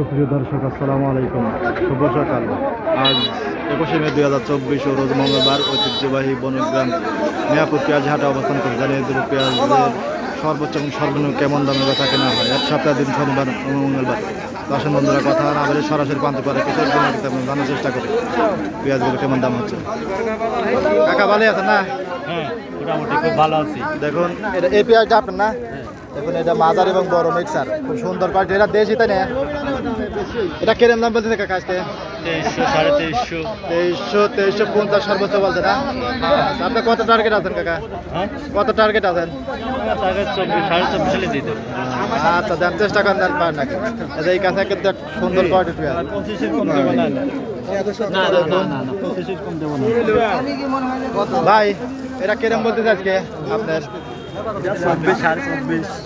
সুপ্রিয় দর্শক আসসালামু আলাইকুম। শুভ সকাল। আজ একুশে মে দুই হাজার চব্বিশ ও রোজ মঙ্গলবার ঐতিহ্যবাহী বনগ্রাম মেয়াপুর পেঁয়াজ হাটে অবস্থান করে। জানিয়ে দেব পেঁয়াজের সর্বোচ্চ এবং সর্বনিম্ন কেমন দামে বেচা কেনা হয়? এক সপ্তাহ দিন শনিবার মঙ্গলবার। দর্শক বন্ধুরা কথা না বলে সরাসরি প্রান্ত করে কিছু জানার চেষ্টা করি। পেঁয়াজগুলো কেমন দাম হচ্ছে? কাকা ভালো আছেন না? হ্যাঁ মোটামুটি খুব ভালো আছি। দেখুন এটা এই পেঁয়াজটা আপনার না? দেখুন এটা মাজার এবং বড় মিক্সার। খুব সুন্দর কোয়ালিটি এটা দেশি তাই না? এটা কেরম দাম বলছে কাকা আজকে? তেইশশো সাড়ে তেইশশো। তেইশশো তেইশশো পঞ্চাশ সর্বোচ্চ বলছে না? আচ্ছা, আপনার কত টার্গেট আছেন কাকা? হ্যাঁ? কত টার্গেট আছেন? আচ্ছা দেন চেষ্টা করেন দেন পার নাকি? এই কাছে কিন্তু সুন্দর কোয়ালিটি ভাই এটা কেরম বলতেছে আজকে আপনার?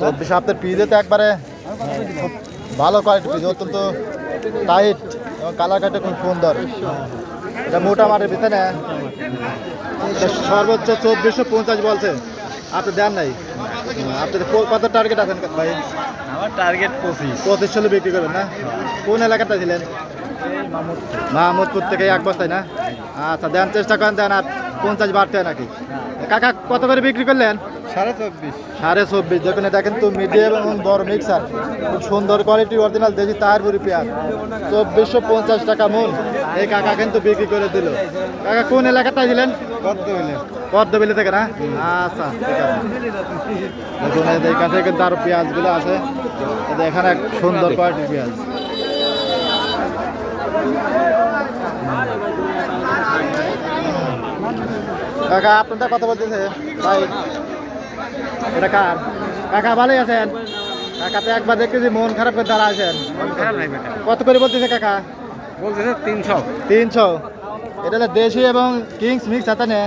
চব্বিশ আপনার পিজে তো একবারে ভালো কোয়ালিটি পিজ অত্যন্ত টাইট এবং কালার কাটে খুব সুন্দর। এটা মোটা মাঠের ভিতরে সর্বোচ্চ চব্বিশশো পঞ্চাশ বলছে। আপনি দেন নাই? আপনি কত টার্গেট আছেন ভাই? আমার টার্গেট পঁচিশ। পঁচিশ ষোলো বিক্রি করবেন না? কোন এলাকাটা ছিলেন? মাহমুদপুর থেকে এক বস্তায় না? আচ্ছা দেন চেষ্টা করেন দেন আর পঞ্চাশ বাড়তে নাকি? কাকা কত করে বিক্রি করলেন? সাড়ে চব্বিশ। সাড়ে চব্বিশ। দেখুন এটা কিন্তু মিডিয়াম এবং বড় মিক্সার খুব সুন্দর কোয়ালিটি অরিজিনাল দেশি তাহারপুরি পেঁয়াজ। চব্বিশশো পঞ্চাশ টাকা মন এই কাকা কিন্তু বিক্রি করে দিল। কাকা কোন এলাকাটায় দিলেন পদ্মবিলি। থেকে না? আচ্ছা ঠিক আছে। দেখুন এই কাছে কিন্তু আরও পেঁয়াজগুলো আছে এখানে এক সুন্দর কোয়ালিটির পেঁয়াজ। কাকা আপনারটা কথা বলতেছে। ভাই এটা কার? কাকা ভালোই আছেন? কাকা তো একবার দেখতেছি মন খারাপ করে দাঁড়া আছেন। কত করে বলতেছে কাকা? বলতেছে তিনশো। তিনশো। এটা হলো দেশি এবং কিংস মিক্স আছে না?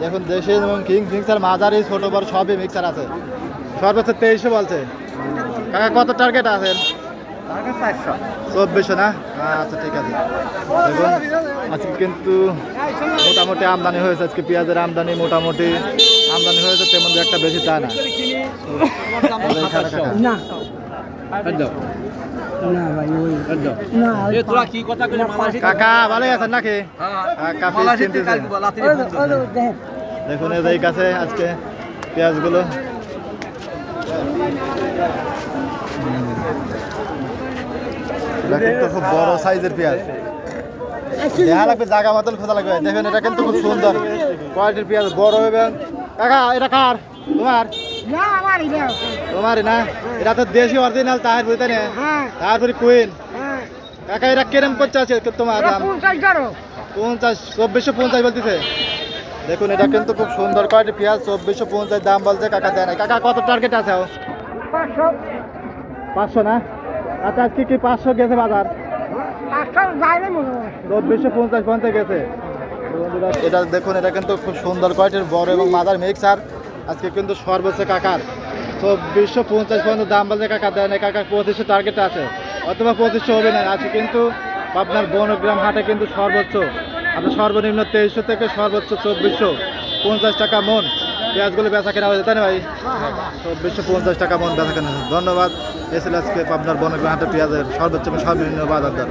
দেখুন দেশি এবং কিংস মিক্সার মাঝারি ছোট বড় সবই মিক্সার আছে। সর্বোচ্চ তেইশশো বলছে। কাকা কত টার্গেট আছেন চব্বিশশো না? আচ্ছা ঠিক আছে। দেখুন আজকে কিন্তু মোটামুটি আমদানি হয়েছে। আজকে পেঁয়াজের আমদানি মোটামুটি আমদানি হয়েছে তেমন একটা বেশি তা না। কাকা। ভালোই আছেন নাকি? তো দেখেন। এই কাছে আজকে পেঁয়াজগুলো। এটা কিন্তু খুব বড় সাইজের পেঁয়াজ। দেখা লাগবে জায়গা মতন খোঁজা লাগবে। দেখেন এটা কিন্তু খুব সুন্দর। কোয়ালিটির পেঁয়াজ বড় এবং কাকা এটা কার? তোমার? তোমারই না? এটা তো দেশি অরিজিনাল তাহের বুঝতে না। হ্যাঁ। কুইন কাকা এটা কিরম করছে আছে তোমার দাম? পঞ্চাশ চব্বিশশো পঞ্চাশ বলতেছে। দেখুন এটা কিন্তু খুব সুন্দর কোয়ালিটি পেঁয়াজ চব্বিশশো পঞ্চাশ দাম বলছে কাকা দেয় না কাকা কত টার্গেট আছে? পাঁচশো। পাঁচশো না? আচ্ছা আজকে কি পাঁচশো গেছে বাজার? চব্বিশশো পঞ্চাশ পঞ্চাশ গেছে। এটা দেখুন এটা কিন্তু খুব সুন্দর কোয়ালিটির বড় এবং মাদার মিক্সার আজকে কিন্তু সর্বোচ্চ কাকার। চব্বিশশো পঞ্চাশ পর্যন্ত দাম বলছে কাকা দেয় না কাকা পঁচিশশো টার্গেট আছে। অথবা পঁচিশশো হবে না আজকে কিন্তু আপনার বনগ্রাম হাটে কিন্তু সর্বোচ্চ। আপনার সর্বনিম্ন তেইশশো থেকে সর্বোচ্চ চব্বিশশো পঞ্চাশ টাকা মন। পেঁয়াজগুলো বেচা কেনা হয়েছে তাই না ভাই? চব্বিশশো পঞ্চাশ টাকা মন বেচা কেনা হয়েছে। এসেছিল আজকে আপনার বনগ্রাম হাটে পেঁয়াজের সর্বোচ্চ সর্বনিম্ন বাজার দর।